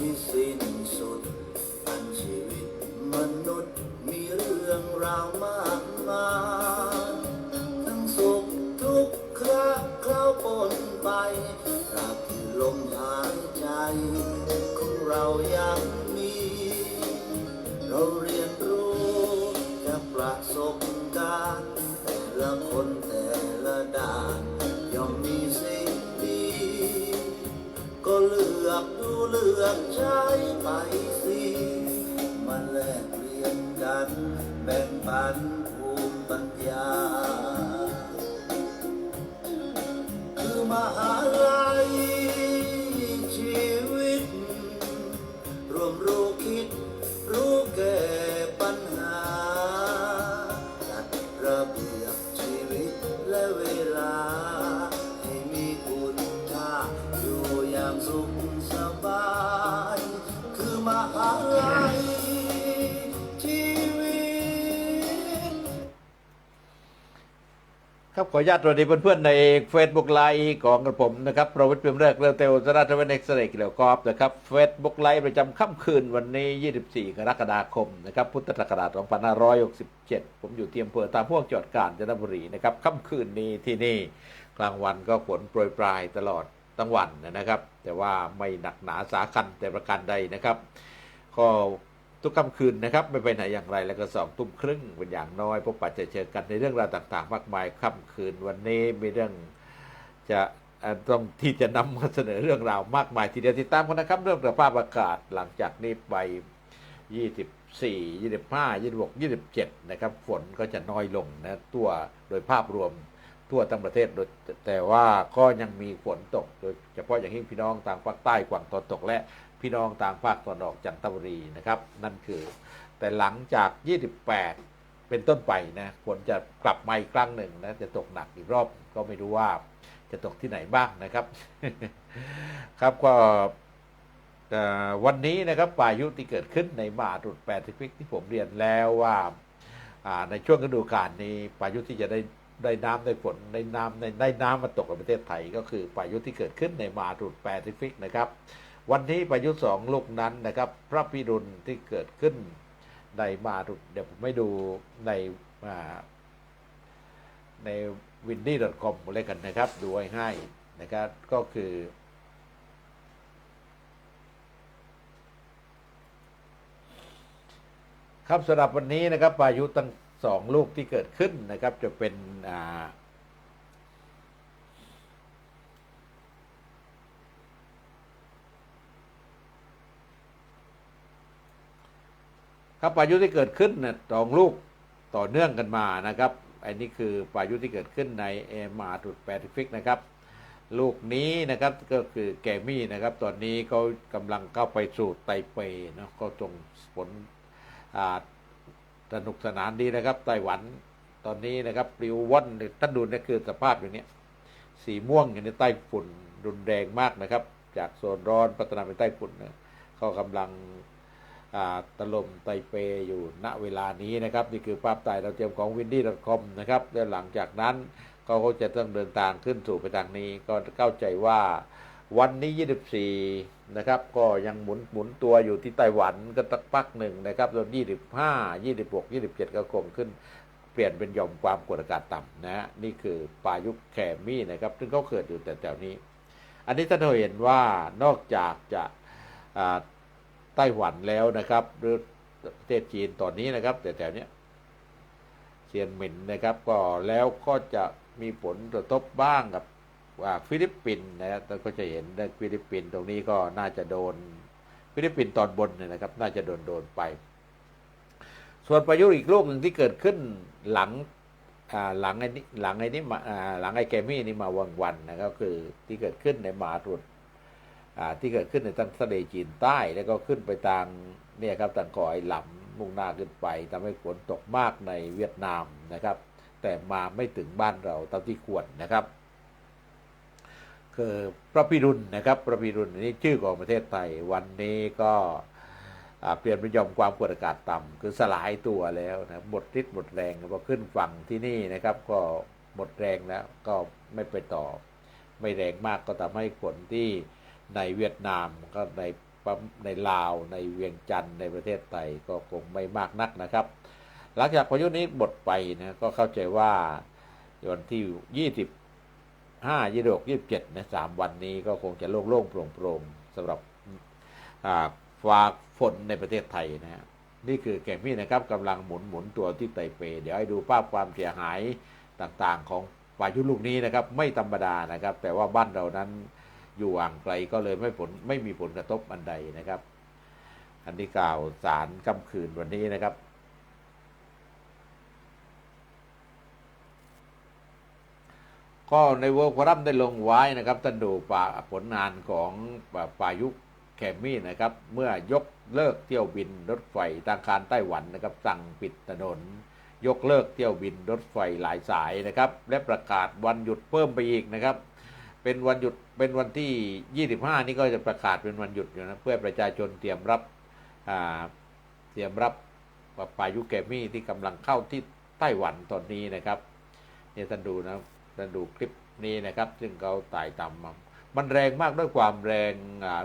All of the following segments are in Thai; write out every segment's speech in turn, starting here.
ที่สิ้นสุดอันชีวิตมนุษย์มีเรื่องราวมาก อกใช้ไปสิมาแลกเปลี่ยนกัน แบ่งปันภูมิปัญญา คือมหาลัย ออนุญาตสวัสดีเพื่อนๆใน Facebook ไลฟ์ของกระผมนะครับประวิทย์เปียมเลิกเรือเตลสราชเวนเอกซ์เรย์เกี่ยวกอบนะครับ Facebook ไลฟ์ประจำค่ำคืนวันนี้ 24 กรกฎาคมนะครับพุทธศักราช 2567 ผมอยู่ที่อำเภอตามพวกจังหวัดกาญจนบุรีนะครับค่ำคืนนี้ที่นี่กลางวันก็ฝนโปรยปลายตลอดทั้งวันนะครับ แต่ว่าไม่หนักหนาสาคัญแต่ประการใดนะครับก็ ทุกค่ำคืนนะครับ ไม่ไปไหนอย่างไรแล้วก็สองทุ่มครึ่งเป็นอย่างน้อย พบปะเจอเจอกันในเรื่องราวต่าง ๆ มากมายค่ำคืนวันนี้มีเรื่องจะต้องที่จะนำมาเสนอเรื่องราวมากมายทีเดียวติดตามกันนะครับ เรื่องสภาพอากาศหลังจากนี้ไป 24 25 26 27 นะครับ ฝนก็จะน้อยลงนะตัวโดยภาพรวมทั่วทั้งประเทศ แต่ว่าก็ยังมีฝนตก โดยเฉพาะอย่างยิ่งพี่น้องทางภาคใต้กวางตอนตกและ พี่น้องทางภาคตะวันออกจันทบุรีนะครับ นั่นคือ แต่หลังจาก 28 เป็นต้นไปนะฝนจะกลับมาอีกครั้งหนึ่งนะจะตกหนักอีกรอบก็ไม่รู้ว่าจะตกที่ไหนบ้างนะครับ ครับก็วันนี้นะครับพายุที่เกิดขึ้นในมหาสมุทรแปซิฟิกที่ผมเรียนแล้วว่าในช่วงฤดูกาลนี้พายุที่จะได้ได้น้ำได้ฝนได้น้ำได้ได้น้ำมาตกในประเทศไทย ก็คือพายุที่เกิดขึ้นในมหาสมุทรแปซิฟิกนะครับ วันนี้พายุสองลูกนั้นนะครับ พระพิรุณที่เกิดขึ้นในมาเดี๋ยวผมไม่ดูในในวินดี้ .com เลยกันนะครับ ดูไว้ให้นะครับ ก็คือครับสำหรับวันนี้นะครับพายุตั้งสองลูกที่เกิดขึ้นนะครับ จะเป็นอ่า ครับพายุที่เกิดขึ้นนะสองลูกต่อเนื่องกันมานะครับอันนี้คือพายุที่เกิดขึ้นในเอมาตุดแปซิฟิกนะครับ ลูกนี้นะครับก็คือแกมี่นะครับ ตอนนี้เขากำลังเข้าไปสู่ไตเปเนาะก็ส่งผลสนุกสนานดีนะครับ ไต้หวันตอนนี้นะครับปลิวว่อนท่านดูนี่คือสภาพอย่างนี้สีม่วงอย่างนี้ใต้ฝุ่นรุนแรงมากนะครับ จากโซนร้อนพัฒนาเป็นใต้ฝุ่นนะเขากำลัง ตลมไตเปอยู่ณเวลานี้นะครับ นี่คือภาพถ่ายดาวเทียมของ windy.com นะครับแล้วหลังจากนั้นเขาก็จะต้องเดินทางขึ้นสู่ไปทางนี้ ก็เข้าใจว่าวันนี้ 24 นะครับ ก็ยังหมุนหมุนตัวอยู่ที่ไต้หวันก็ตักพักหนึ่งนะครับส่วน25 26 27 ก็คงขึ้นเปลี่ยนเป็นหย่อมความกดอากาศต่ำนะฮะนี่คือพายุแคมี่นะครับซึ่งเขาเกิดอยู่แต่แถวนี้ อันนี้ท่านเห็นว่านอกจากจะ ต้หวันแล้วนะครับ หรือประเทศจีนตอนนี้นะครับ แต่แถวเนี้ยเซียนหมินนะครับ ก็แล้วก็จะมีผลกระทบบ้างกับว่าฟิลิปปินส์นะครับเราก็จะเห็นได้ฟิลิปปินส์ตรงนี้ก็น่าจะโดนฟิลิปปินส์ตอนบนเนี่ยนะครับ น่าจะโดนโดนไป ส่วนพายุอีกลูกหนึ่งที่เกิดขึ้นหลังหลังไอ้นี้หลังไอ้นี้มาอ่หลังไอ้แกมี่นี่มาวันวันๆนะครับคือที่เกิดขึ้นในมหาสมุทรอ่า ที่เกิดขึ้นในทางทะเลจีนใต้แล้วก็ขึ้นไปทางเนี่ยครับทางกาะไอ้หลำมุ่งหน้าขึ้นไปทำให้ฝนตกมากในเวียดนามนะครับ แต่มาไม่ถึงบ้านเราเท่าที่ควรนะครับ คือพระพิรุณนะครับ พระพิรุณนี่ชื่อของประเทศไทยวันนี้ก็เปลี่ยนเป็นยอมความกดอากาศต่ำคือสลายตัวแล้วนะหมดฤทธิ์หมดแรงพอขึ้นฝั่งที่นี่นะครับ ก็หมดแรงแล้วก็ไม่ไปต่อ ไม่แรงมากก็ทำให้ฝนที่ ในเวียดนามก็ในในลาวในเวียงจันทร์ในประเทศไทยก็คงไม่มากนักนะครับ หลังจากพายุนี้หมดไปนะก็เข้าใจว่าวันที่20ห้ายี่หกยี่เจ็ดนะสามวันนี้ก็คงจะโล่งๆโปร่งๆสำหรับอ่าฟ้าฝนในประเทศไทยนะฮะนี่คือแกมี่นะครับกำลังหมุนหมุนตัวที่ไตเป เดี๋ยวให้ดูภาพความเสียหายต่างๆของพายุลูกนี้นะครับ ไม่ธรรมดานะครับ แต่ว่าบ้านเรานั้น อยู่ห่างไกลก็เลยไม่ผลไม่มีผลกระทบอันใดนะครับ อันนี้กล่าวสารค่ำคืนวันนี้นะครับก็ในเวิร์คฟอรัมได้ลงไว้นะครับท่านดูป่าผลงานของปาปายุแคมมี่นะครับ เมื่อยกเลิกเที่ยวบินรถไฟทางการไต้หวันนะครับ สั่งปิดถนน ยกเลิกเที่ยวบินรถไฟหลายสายนะครับ และประกาศวันหยุดเพิ่มไปอีกนะครับ เป็นวันหยุดเป็นวันที่ 25 นี่ก็จะประกาศเป็นวันหยุดอยู่นะเพื่อประชาชนเตรียมรับเตรียมรับพายุแกมี่ที่กำลังเข้าที่ไต้หวันตอนนี้นะครับเนี่ยท่านดูนะท่านดูคลิปนี้นะครับ ซึ่งเขาตายต่ำมามันแรงมากด้วยความแรง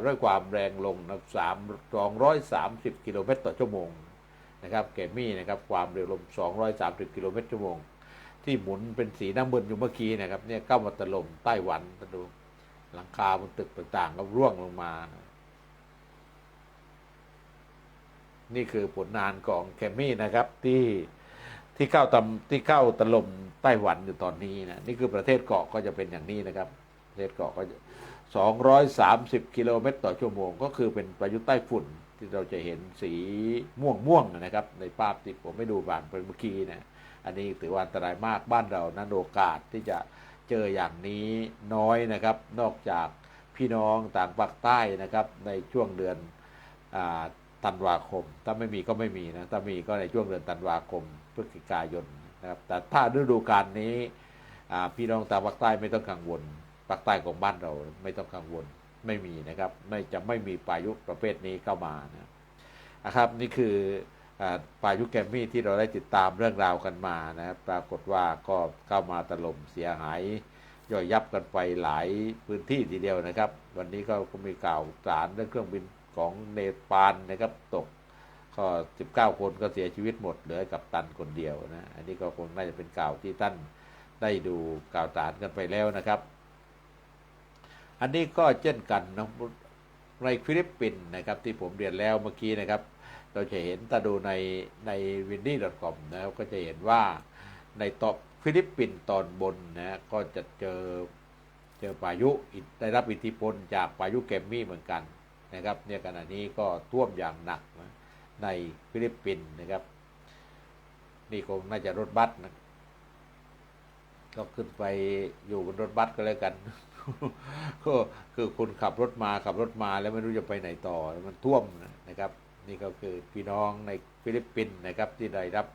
ด้วยความแรงลงนะสามสองร้อยสามสิบกิโลเมตรต่อชั่วโมงนะครับแกมี่นะครับความเร็วลม230กิโลเมตรชั่วโมง ที่หมุนเป็นสีน้ำเงินอยู่เมื่อกี้นะครับเนี่ยเข้ามาตะลมไต้หวันท่านดูหลังคาบนตึกต่างๆ ก็ร่วงลงมา นี่คือผลงานของแคมมี่นะครับที่ที่เข้าตำที่เข้าตะลมไต้หวันอยู่ตอนนี้นะนี่คือประเทศเกาะก็จะเป็นอย่างนี้นะครับ ประเทศเกาะก็จะ230กิโลเมตรต่อชั่วโมง ก็คือเป็นพายุใต้ฝุ่นที่เราจะเห็นสีม่วงม่วงๆนะครับ ในภาพที่ผมไม่ดูผ่านไปเมื่อกี้นะ อันนี้ถือว่าอันตรายมากบ้านเรานั้นโอกาสที่จะเจออย่างนี้น้อยนะครับ นอกจากพี่น้องต่างภาคใต้นะครับในช่วงเดือนอธันวาคม ถ้าไม่มีก็ไม่มีนะถ้ามีก็ในช่วงเดือนธันวาคมพฤศจิกายนนะครับแต่ถ้าฤดูกาลนี้พี่น้องต่างภาคใต้ไม่ต้องกังวลภาคใต้ของบ้านเราไม่ต้องกังวลไม่มีนะครับ ไม่จะไม่มีพายุประเภทนี้เข้ามานะครับ นี่คือ พายุแกมมี่ที่เราได้ติดตามเรื่องราวกันมานะครับปรากฏว่าก็เข้ามาถล่มเสียหาย ย่อยยับกันไปหลายพื้นที่ทีเดียวนะครับ วันนี้ก็มีข่าวสารเรื่องเครื่องบินของเนปาลนะครับตกก็19 คนก็เสียชีวิตหมดเหลือกับตันคนเดียวนะอันนี้ก็คงน่าจะเป็นข่าวที่ท่านได้ดูข่าวสารกันไปแล้วนะครับ อันนี้ก็เช่นกันนะในฟิลิปปินส์นะครับที่ผมเรียนแล้วเมื่อกี้นะครับ เราจะเห็นถ้าดูในในวินดี้ .com นะครับก็จะเห็นว่าในตอบฟิลิปปินส์ตอนบนนะก็จะเจอเจอพายุได้รับอิทธิพลจากพายุแกมมี่เหมือนกันนะครับเนี่ยขณะนี้ก็ท่วมอย่างหนักนะในฟิลิปปินส์นะครับ นี่คงน่าจะรถบัสนะก็ขึ้นไปอยู่บนรถบัสก็แล้วกัน ก็คือคุณขับรถมาขับรถมาแล้วไม่รู้จะไปไหนต่อมันท่วมนะครับ นี่ก็คือพี่น้องในฟิลิปปินส์นะครับที่ได้รับ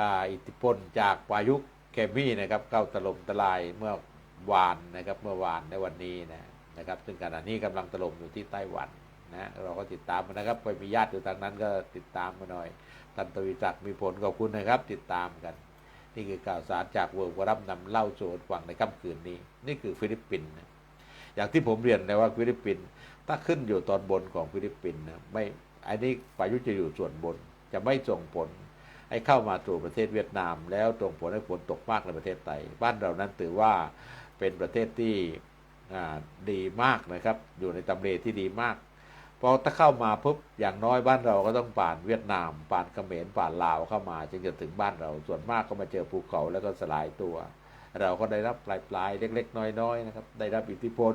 อ,อิทธิพลจากพายุแคมี่นะครับเข้าตลมตลายเมื่อวานนะครับเมื่อวานในวันนี้นะนะครับซึ่งขณะนี้กำลังตลมอยู่ที่ไต้หวันนะเราก็ติดตามนะครับไปมีญาติอยู่ทางนั้นก็ติดตามมาหน่อยท่านตวิจักมีผลขอบคุณนะครับ ติดตามกัน นี่คือข่าวสารจากเวิร์กรับนำเล่าสู่กันฟังในค่ำคืนนี้ นี่คือฟิลิปปินส์อย่างที่ผมเรียนเลยว่าฟิลิปปินส์ถ้าขึ้นอยู่ตอนบนของฟิลิปปินส์นะไม่ อันนี้พายุจะอยู่ส่วนบน จะไม่ส่งผลให้เข้ามาสู่ประเทศเวียดนาม แล้วส่งผลให้ฝนตกมากในประเทศไทยบ้านเรานั้นถือว่าเป็นประเทศที่ดีมากนะครับ อยู่ในตำเลที่ดีมากพอถ้าเข้ามาปุ๊บอย่างน้อยบ้านเราก็ต้องผ่านเวียดนาม ผ่านเขมรผ่านลาวเข้ามาจึงจะถึงบ้านเราส่วนมากก็มาเจอภูเขาแล้วก็สลายตัว เราก็ได้รับปลายปลายๆเล็ก ๆ น้อยๆนะครับได้รับอิทธิพล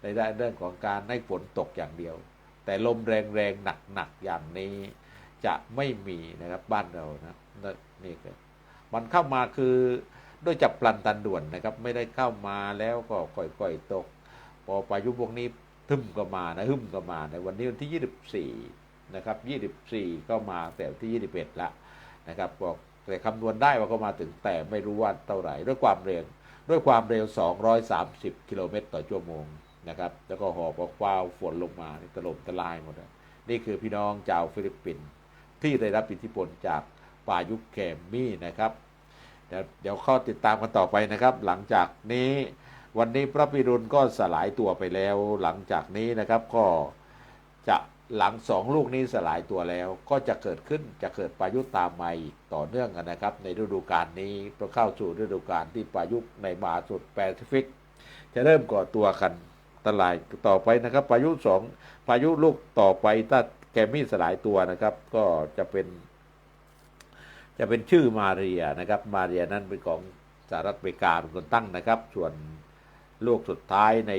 ได้ได้เรื่องของการให้ฝนตกอย่างเดียว แต่ลมแรงๆหนักๆอย่างนี้ จะไม่มีนะครับบ้านเรานะนี่ก็มันเข้ามาคือด้วยจับพลันตันด่วนนะครับ ไม่ได้เข้ามาแล้วก็ค่อยๆตก พอพายุพวกนี้ทึมก็มานะหึมก็มาในวันนี้วันที่ 24 นะครับ 24 ก็มาแต่วันที่ 21 ละนะครับบอกแต่คำนวณได้ว่าก็มาถึงแต่ไม่รู้ว่าเท่าไหร่ ด้วยความเร็วด้วยความเร็ว 230 กิโลเมตรต่อชั่วโมง นะครับ แล้วก็หอบเอาฟ้าวฝนลงมานี่ถล่มทลายหมดเลยนี่คือพี่น้องชาวฟิลิปปินส์ที่ได้รับอิทธิพลจากพายุแคมมี่นะครับเดี๋ยวเดี๋ยวเข้าติดตามกันต่อไปนะครับ หลังจากนี้วันนี้พระพิรุณก็สลายตัวไปแล้ว หลังจากนี้นะครับก็จะหลังสองลูกนี้สลายตัวแล้ว ก็จะเกิดขึ้นจะเกิดพายุตามมาอีกต่อเนื่องกันนะครับ ในฤดูกาลนี้เราเข้าสู่ฤดูกาลที่พายุในมหาสมุทรแปซิฟิก จะเริ่มก่อตัวกัน ตลายต่อไปนะครับพายุสองพายุลูกต่อไปถ้าแกมมี่สลายตัวนะครับ ก็จะเป็น จะเป็นชื่อมาเรียนะครับ มาเรียนั้นเป็นของสหรัฐอเมริกาเป็นคนตั้งนะครับ ส่วนลูกสุดท้ายใน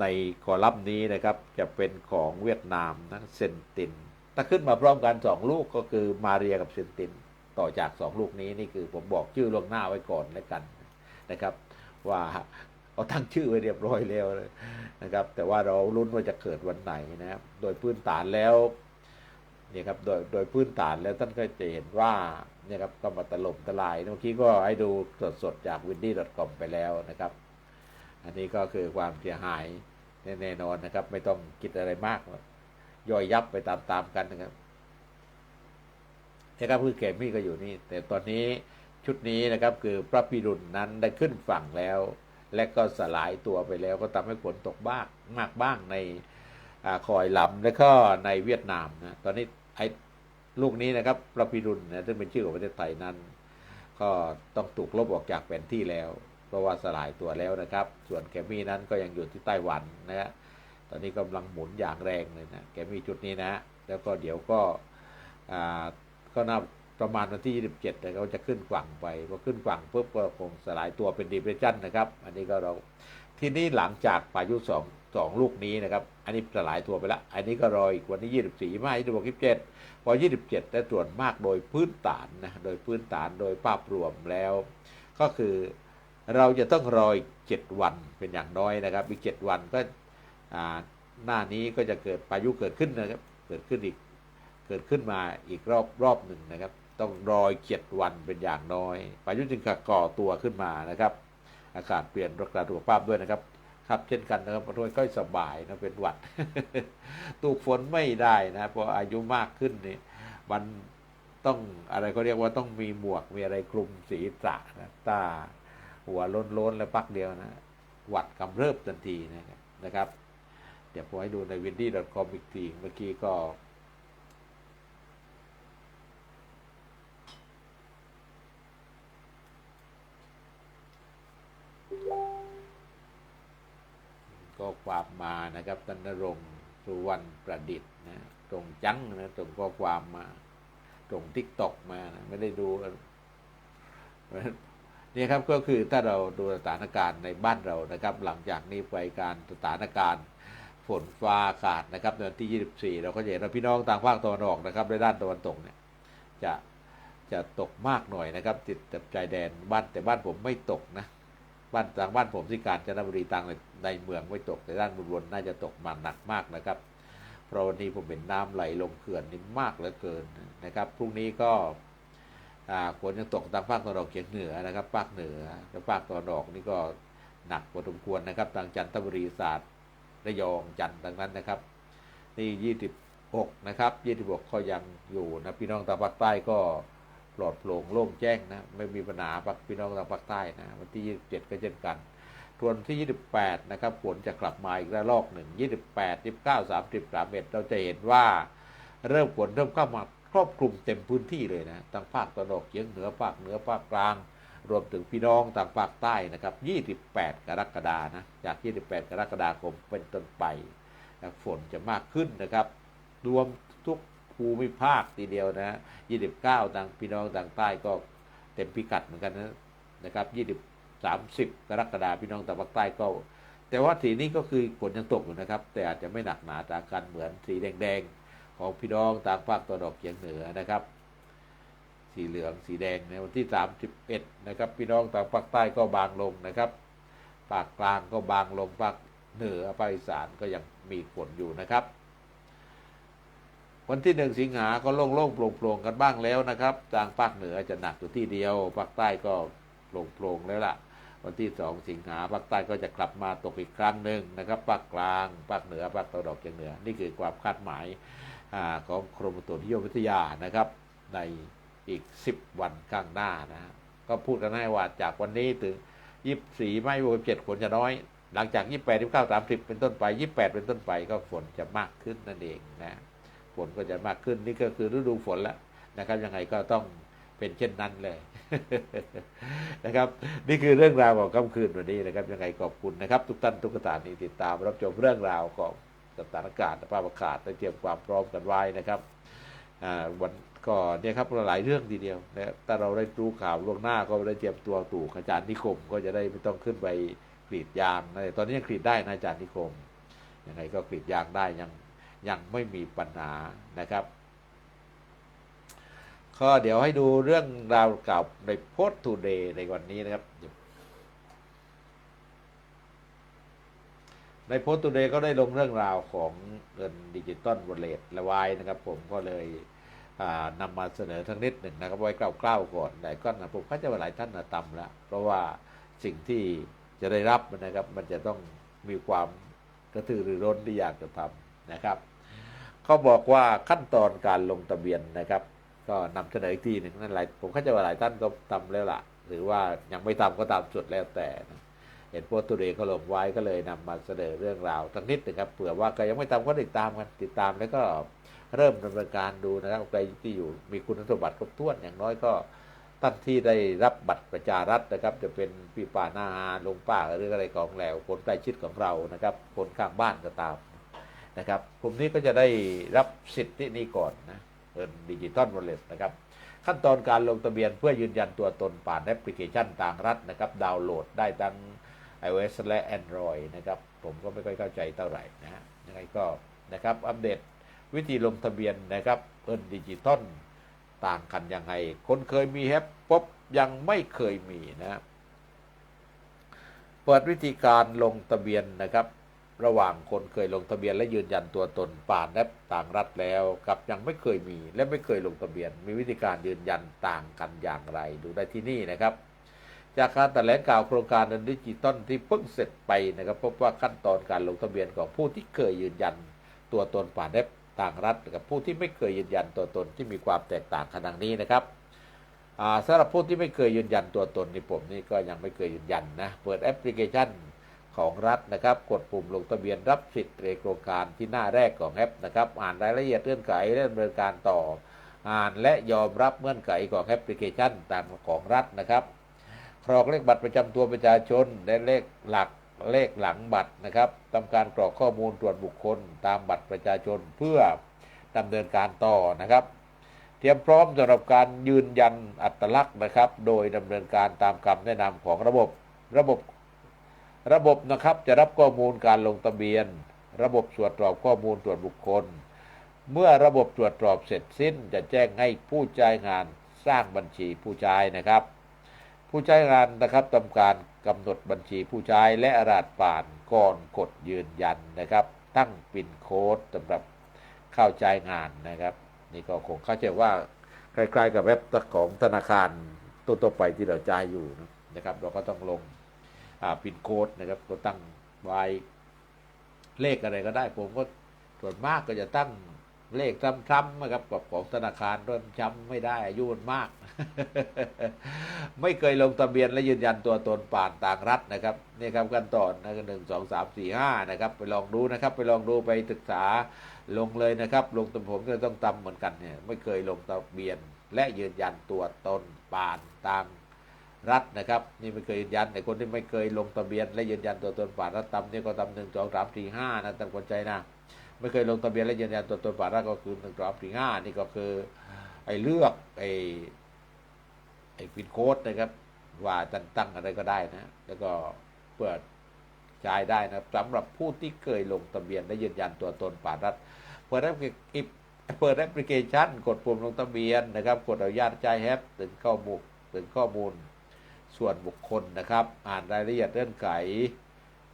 ในคอลัมน์นี้นะครับ จะเป็นของเวียดนามนะเซนติน ถ้าขึ้นมาพร้อมกันสองลูกก็คือมาเรียกับเซนติน ต่อจากสองลูกนี้นี่คือผมบอกชื่อล่วงหน้าไว้ก่อนแล้วกันนะครับ ว่า เอาตั้งชื่อไว้เรียบร้อยแล้วนะครับ แต่ว่าเราลุ้นว่าจะเกิดวันไหนนะครับ โดยพื้นฐานแล้วเนี่ยครับโดยโดยพื้นฐานแล้วท่านก็จะเห็นว่าเนี่ยครับก็มาตล่มทลายเมื่อกี้ก็ให้ดูสดๆจาก w i n d y c o m ไปแล้วนะครับ อันนี้ก็คือความเสียหายแน่นอนนะครับ ไม่ต้องคิดอะไรมากย่อยยับไปตามๆกันนะครับนะครับคือแกมมี่ก็อยู่นี่ แต่ตอนนี้ชุดนี้นะครับคือพระพิรุณนั้นได้ขึ้นฝั่งแล้ว และก็สลายตัวไปแล้วก็ทำให้ฝนตกบ้างมากบ้างในอคอยลำและก็ในเวียดนามนะตอนนี้ไอ้ลูกนี้นะครับพระพิรุณนะซึ่งเป็นชื่อของประเทศไทยนั้น ก็ต้องถูกลบออกจากแผนที่แล้ว เพราะว่าสลายตัวแล้วนะครับ ส่วนแกมี่นั้นก็ยังอยู่ที่ไต้หวันนะฮะตอนนี้กำลังหมุนอย่างแรงเลยนะแกมมี่จุดนี้นะ แล้วก็เดี๋ยวก็อ่าก็น่า ประมาณวันที่ 27เนี่ยเขาจะขึ้นฝั่างไปพอขึ้นฝั่างปุ๊บก็คงสลายตัวเป็นดีเพรสชันนะครับ อันนี้ก็เราทีนี้หลังจากพายุสองสองลูกนี้นะครับ อันนี้สลายตัวไปแล้ว อันนี้ก็รออีกวันที่ 24มา26 27 พอ 27 ได้ตรวจมากโดยพื้นฐานนะ โดยพื้นฐานโดยภาพรวมแล้ว ก็คือเราจะต้องรออีก 7 วันเป็นอย่างน้อยนะครับ อีก 7 วันก็อ่าหน้านี้ก็จะเกิดพายุเกิดขึ้นนะครับ เกิดขึ้นอีก เกิดขึ้นมาอีกรอบรอบหนึ่งนะครับ ต้องรออีกเจ็ดวันเป็นอย่างน้อยพายุจึงก่อตัวขึ้นมานะครับ อากาศเปลี่ยนรักษาสุขภาพด้วยนะครับ ครับเช่นกันนะครับด้วยก็สบายนะเป็นหวัดตูกฝนไม่ได้นะเพราะอายุมากขึ้นนี่มันต้องอะไรก็เรียกว่าต้องมีหมวกมีอะไรคลุมศีรษะนะตาหัวล้นๆแล้วปักเดียวนะหวัดกำเริบทันทีนะครับ เดี๋ยวผมให้ดูใน windy.com อีกทีเมื่อกี้ก็ ความมานะครับตันนรงค์สุวรรณประดิษฐ์นะตรงจังนะตรงข้อความมาตรงทิกตอกมานะไม่ได้ดูนี่ครับก็คือถ้าเราดูสถานการณ์ในบ้านเรานะครับ หลังจากนี้ไปการสถานการณ์ฝนฟ้าอากาศนะครับในวันที่ 24 เราก็จะเห็นว่าพี่น้องทางภาคตะวันออกนะครับในด้านตะวันตกเนี่ยจะจะตกมากหน่อยนะครับ ติดกับชายแดนบ้านแต่บ้านผมไม่ตกนะ บ้านทางบ้านผมที่กาญจนบุรีทางในในเมืองไม่ตกแต่ด้านบนบนน่าจะตกมาหนักมากนะครับ เพราะวันนี้ผมเห็นน้ำไหลลงเขื่อนนี่มากเหลือเกินนะครับพรุ่งนี้ก็ฝนยังตกทางภาคตะวันออกเฉียงเหนือนะครับ ภาคเหนือและภาคตะวันออกนี่ก็หนักพอสมควรนะครับ ทางจันทบุรีศาสตร์ระยองจันทร์ดังนั้นนะครับ นี่ยี่สิบหกนะครับยี่สิบหกก็ยังอยู่นะพี่น้องทางภาคใต้ก็ ปลอดโปร่งโล่งแจ้งนะไม่มีปัญหาปักพี่น้องทางภาคใต้นะวันที่ยี่สิบเจ็ดก็เช่นกันส่วนที่ 28 นะครับฝนจะกลับมาอีกระลอกหนึ่ง28 29 30 31เราจะเห็นว่า เริ่มฝนเริ่มเข้ามาครอบคลุมเต็มพื้นที่เลยนะทั้งภาคตะวันออกเฉียงเหนือภาคเหนือภาคกลาง รวมถึงพี่น้องทางภาคใต้นะครับ 28 กรกฎานะจาก 28 กรกฎาคมเป็นต้นไปฝนจะมากขึ้นนะครับรวม ภูมิภาคทีเดียวนะ29ทางพี่น้องทางใต้ก็เต็มพิกัดเหมือนกันนะนะครับ20 30กรกฎาพี่น้องทางภาคใต้ก็ แต่ว่าสีนี้ก็คือฝนยังตกอยู่นะครับ แต่อาจจะไม่หนักหนาตากันเหมือนสีแดงๆ ของพี่น้องทางภาคตะวันออกเฉียงเหนือนะครับ สีเหลืองสีแดงในวันที่31นะครับ พี่น้องทางภาคใต้ก็บางลงนะครับภาคกลางก็บางลงภาคเหนือภาคอีสานก็ยังมีฝนอยู่นะครับ วันที่หนึ่งสิงหาก็โล่งๆโปร่งๆกันบ้างแล้วนะครับ ทางภาคเหนือจะหนักอยู่ที่เดียว ภาคใต้ก็โปร่งๆแล้วล่ะ วันที่สองสิงหาภาคใต้ก็จะกลับมาตกอีกครั้งหนึ่งนะครับภาคกลางภาคเหนือภาคตะวันออกเฉียงเหนือ นี่คือความคาดหมายอของกรมอุตุนิยมวิทยานะครับ ในอีก 10 วันข้างหน้านะก็พูดกันให้ว่าจากวันนี้ถึง 24 ไม่บวกเจ็ดฝนจะน้อย หลังจาก 28 29 30 เป็นต้นไป 28 เป็นต้นไปก็ฝนจะมากขึ้นนั่นเองนะ ฝนก็จะมากขึ้นนี่ก็คือฤดูฝนแล้วนะครับ ยังไงก็ต้องเป็นเช่นนั้นเลยนะครับ นี่คือเรื่องราวของค่ำคืนวันนี้นะครับ ยังไงขอบคุณนะครับ ทุกท่านทุกท่านที่ติดตามรับชมเรื่องราวของสถานการณ์สภาพอากาศและเตรียมความพร้อมกันไว้นะครับอ่าวันก็เนี่ยครับหลายเรื่องทีเดียวนะถ้าเราได้รู้ข่าวล่วงหน้าก็ได้เตรียมตัวตู่อาจารย์นิคม ก็จะได้ไม่ต้องขึ้นไปกรีดยางนะตอนนี้ยังกรีดได้นะอาจารย์นิคมยังไงก็กรีดยางได้ยัง ยังไม่มีปัญหานะครับ ก็เดี๋ยวให้ดูเรื่องราวเก่าในโพสต์ทูเดย์ในวันนี้นะครับ ในโพสต์ทูเดย์ก็ได้ลงเรื่องราวของเงินดิจิตอลวอลเล็ตละไวายนะครับผมก็เลยนำมาเสนอทั้งนิดหนึ่งนะครับไว้กล่าวๆก่อนแต่ก็นะผมเข้าใจว่าหลายท่านนะตำแล้วเพราะว่าสิ่งที่จะได้รับนะครับ มันจะต้องมีความกระตือรือร้นที่อยากจะทำ นะครับเขาบอกว่าขั้นตอนการลงทะเบียนนะครับ ก็นำเสนออีกทีหนึ่งนั่นหลายผมเข้าใจว่าหลายท่านก็ทำแล้วล่ะ หรือว่ายังไม่ทำก็ตามสุดแล้วแต่นะเห็นโพสต์ตัวเองเขาลงไว้ก็เลยนำมาเสนอเรื่องราวทั้งนิดนะครับเผื่อว่าใครยังไม่ทำก็ติดตามกันติดตามแล้วก็เริ่มดำเนินการดูนะครับใครที่อยู่มีคุณสมบัติครบถ้วนอย่างน้อยก็ท่านที่ได้รับบัตรประชารัฐนะครับ จะเป็นพี่ป้าหน้าอาลุงป้าหรืออะไรของแล้วคนใกล้ชิดของเรานะครับ คนข้างบ้านก็ตาม นะครับกลุ่มนี้ก็จะได้รับสิทธินี้ก่อนนะเงินดิจิตอลวอลเล็ตนะครับ ขั้นตอนการลงทะเบียนเพื่อยืนยันตัวตนผ่านแอปพลิเคชันต่างรัฐนะครับดาวน์โหลดได้ทั้ง iOS และ Android นะครับ ผมก็ไม่ค่อยเข้าใจเท่าไหร่นะฮะยังไงก็นะครับอัปเดตวิธีลงทะเบียนนะครับเงินดิจิตอลต่างกันยังไง คนเคยมีแฮปป๊บยังไม่เคยมีนะเปิดวิธีการลงทะเบียนนะครับ ระหว่างคนเคยลงทะเบียนและยืนยันตัวตนผ่านแอปต่างรัฐแล้วกับยังไม่เคยมีและไม่เคยลงทะเบียน มีวิธีการยืนยันต่างกันอย่างไร ดูได้ที่นี่นะครับ จากการแถลงข่าวโครงการเงินดิจิตอลที่เพิ่งเสร็จไปนะครับ พบว่าขั้นตอนการลงทะเบียนของผู้ที่เคยยืนยันตัวตนผ่านแอปต่างรัฐกับผู้ที่ไม่เคยยืนยันตัวตนที่มีความแตกต่างกันดังนี้นะครับสำหรับผู้ที่ไม่เคยยืนยันตัวตนในผมนี่ก็ยังไม่เคยยืนยันนะเปิดแอปพลิเคชัน ของรัฐนะครับ กดปุ่มลงทะเบียนรับสิทธิ์ในโครงการที่หน้าแรกของแอปนะครับ อ่านรายละเอียดเงื่อนไขและดำเนินการต่อ อ่านและยอมรับเงื่อนไขของแอปพลิเคชันตามของรัฐนะครับกรอกเลขบัตรประจำตัวประชาชนและเลขหลักเลขหลังบัตรนะครับทำการกรอกข้อมูลตรวจบุคคล ตามบัตรประชาชนเพื่อดำเนินการต่อนะครับ เตรียมพร้อมสำหรับการยืนยันอัตลักษณ์นะครับ โดยดำเนินการตามคำแนะนำของระบบระบบ ระบบนะครับจะรับข้อมูลการลงทะเบียน ระบบตรวจสอบข้อมูลตรวจบุคคล เมื่อระบบตรวจสอบเสร็จสิ้น จะแจ้งให้ผู้ใช้งานสร้างบัญชีผู้ใช้นะครับ ผู้ใช้งานนะครับทำการกำหนดบัญชีผู้ใช้และรหัสผ่านก่อนกดยืนยันนะครับ ตั้งปินโค้ดสำหรับเข้าใจงานนะครับ นี่ก็คงเข้าใจว่าคล้ายๆกับเว็บของธนาคารตัวๆไปที่เราจ่ายอยู่นะครับ เราก็ต้องลง อ่าปินโค้ดนะครับก็ตั้งไว้เลขอะไรก็ได้ ผมก็ส่วนมากก็จะตั้งเลขซ้ำๆนะครับกับของธนาคารด้วยจำไม่ได้ อายุมันมาก ไม่เคยลงทะเบียนและยืนยันตัวตนผ่านต่างรัฐนะครับนี่ครับขั้นตอนนะหนึ่งสองสามสี่ห้านะครับ ไปลองดูนะครับ ไปลองดูไปศึกษาลงเลยนะครับ ลงตผมก็ต้องทำเหมือนกันเนี่ย ไม่เคยลงทะเบียน และยืนยันตัวตนผ่านต่าม รัฐนะครับนี่ไม่เคยยืนยันแต่คนที่ไม่เคยลงทะเบียนและยืนยันตัวตนผ่านรัฐตำนี่ก็ตำหนึ่งสองสามสี่ห้านะตั้งคนใจนะไม่เคยลงทะเบียนและยืนยันตัวตนผ่านรัฐก็คือหนึ่งสองสี่ห้านี่ก็คือไอ้เลือกไอ้ไอ้พินโค้ดนะครับ ว่าตั้งตั้งอะไรก็ได้นะ แล้วก็เปิดใช้ได้นะสำหรับผู้ที่เคยลงทะเบียนและยืนยันตัวตนผ่านรัฐเปิดแอปพลิเปิดแอปพลิเคชัน กดปุ่มลงทะเบียนนะครับ กดอนุญาตใช้แอปถึงข้อมูลถึงข้อมูล ส่วนบุคคลนะครับ อ่านรายละเอียดเงื่อนไข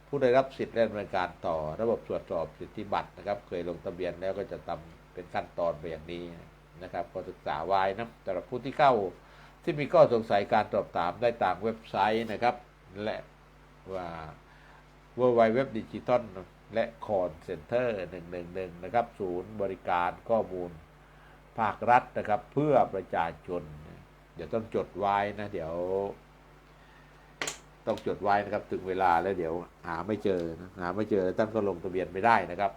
ผู้ได้รับสิทธิ์และดำเนินการต่อ ระบบตรวจสอบสิทธิบัตรนะครับ เคยลงทะเบียนแล้วก็จะทำเป็นขั้นตอนไปอย่างนี้นะครับ ก็ศึกษาไว้นะสำหรับผู้ที่เข้าที่มีข้อสงสัยการสอบถามได้ตามเว็บไซต์นะครับ และว่า w w w ดิจิตอลและคอนเซ็นเตอร์111 นะครับ ศูนย์บริการข้อมูลภาครัฐนะครับ เพื่อประชาชน เดี๋ยวต้องจดไว้นะ เดี๋ยว ต้องจดไว้นะครับ ถึงเวลาแล้วเดี๋ยวหาไม่เจอนะหาไม่เจอท่านก็ลงทะเบียนไม่ได้นะครับ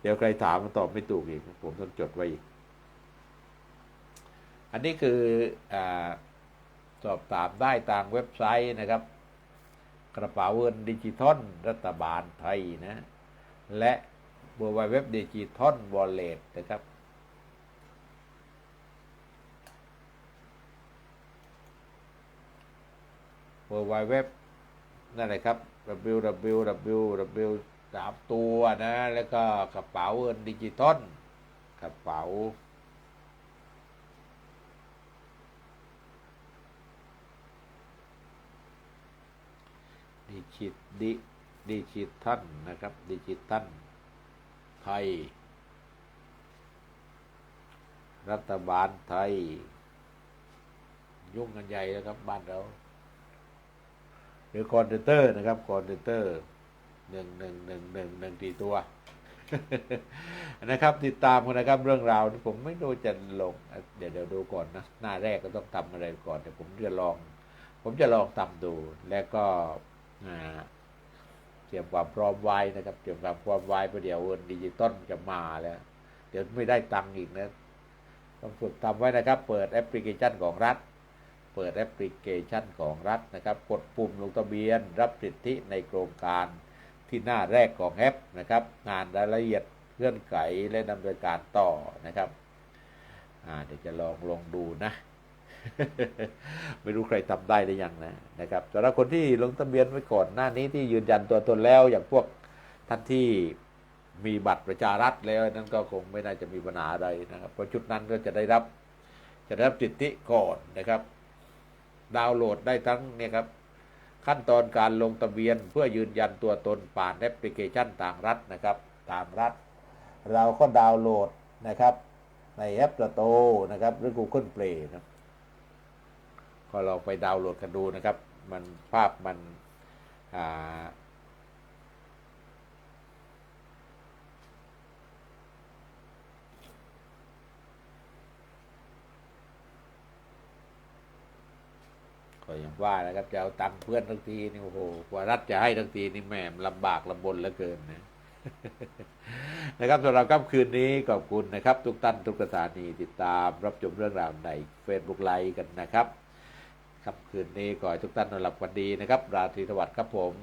เดี๋ยวใครถามมันตอบไม่ถูกอีก ผมต้องจดไว้อีก อันนี้คืออสอบถามได้ทางเว็บไซต์นะครับ กระเป๋าเงินดิจิทอลรัฐบาลไทยนะ และบวเว็บดิจิทอลวอลเลตนะครับ w w w นั่นแหละครับ www w สามตัวนะ แล้วก็กระเป๋าเงินดิจิตอลกระเป๋า ดิจิตดิดิจิทัลนะครับ ดิจิทัลไทย รัฐบาลไทย ยุ่งกันใหญ่แล้วครับบ้านเรา หรือคอนเทนเตอร์นะครับคอนเทนเตอร์หนึ่งหนึ่งหนึ่งหนึ่งหนึ่งตีตัวนะครับ ติดตามกันนะครับเรื่องราวที่ผมไม่รู้จะลง เดี๋ยวเดี๋ยวดูก่อนนะ หน้าแรกก็ต้องทำอะไรก่อนเดี๋ยวผมจะลอง ผมจะลองทำดู แล้วก็เตรียมความพร้อมไว้นะครับเตรียมความพร้อมไว้เพระเดี๋ยวเงินดิจิตอลจะมาแล้ว เดี๋ยวไม่ได้ตังค์อีกนะต้องฝึกทำไว้นะครับ เปิดแอปพลิเคชันของรัฐ เปิดแอปพลิเคชันของรัฐนะครับ กดปุ่มลงทะเบียน รับสิทธิในโครงการที่หน้าแรกของแอปนะครับงานรายละเอียดเงื่อนไขและดำเนินการต่อนะครับเดี๋ยวจะลองลองดูนะ ไม่รู้ใครทำได้หรือยังนะนะครับสำหรับคนที่ลงทะเบียนไว้ก่อนหน้านี้ที่ยืนยันตัวตนแล้ว อย่างพวกท่านที่มีบัตรประชารัฐแล้วนั้นก็คงไม่น่าจะมีปัญหาอะไรนะครับเพราะชุดนั้นก็จะได้รับจะได้รับสิทธิก่อนนะครับ ดาวน์โหลดได้ทั้งเนี่ยครับขั้นตอนการลงทะเบียนเพื่อยืนยันตัวตนผ่านแอปพลิเคชันต่างรัฐนะครับทางรัฐ เราก็ดาวน์โหลดนะครับ ในแอปประตูนะครับหรือ Google Play นะก็ลองไปดาวน์โหลดกันดูนะครับ มันภาพมันอ่า ก็อย่างว่าแล้วครับจะเอาตังค์เพื่อนทั้งทีนี่โอ้โหกว่ารัฐจะให้ทั้งทีนี่แหม่ลำบากลำบนเหลือเกินนะนะครับสำหรับค่ำคืนนี้ขอบคุณนะครับ ทุกท่านทุกสถานีติดตามรับชมเรื่องราวใน Facebook ไลฟ์กันนะครับค่ำคืนนี้ขอให้ทุกท่านนอนหลับฝันดีนะครับ ราตรีสวัสดิ์ครับผม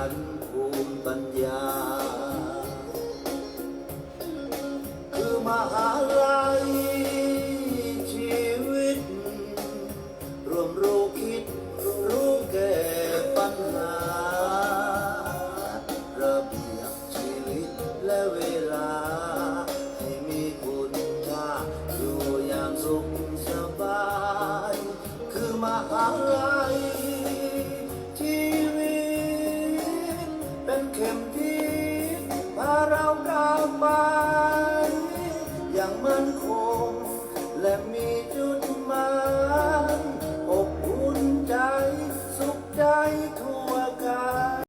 บ่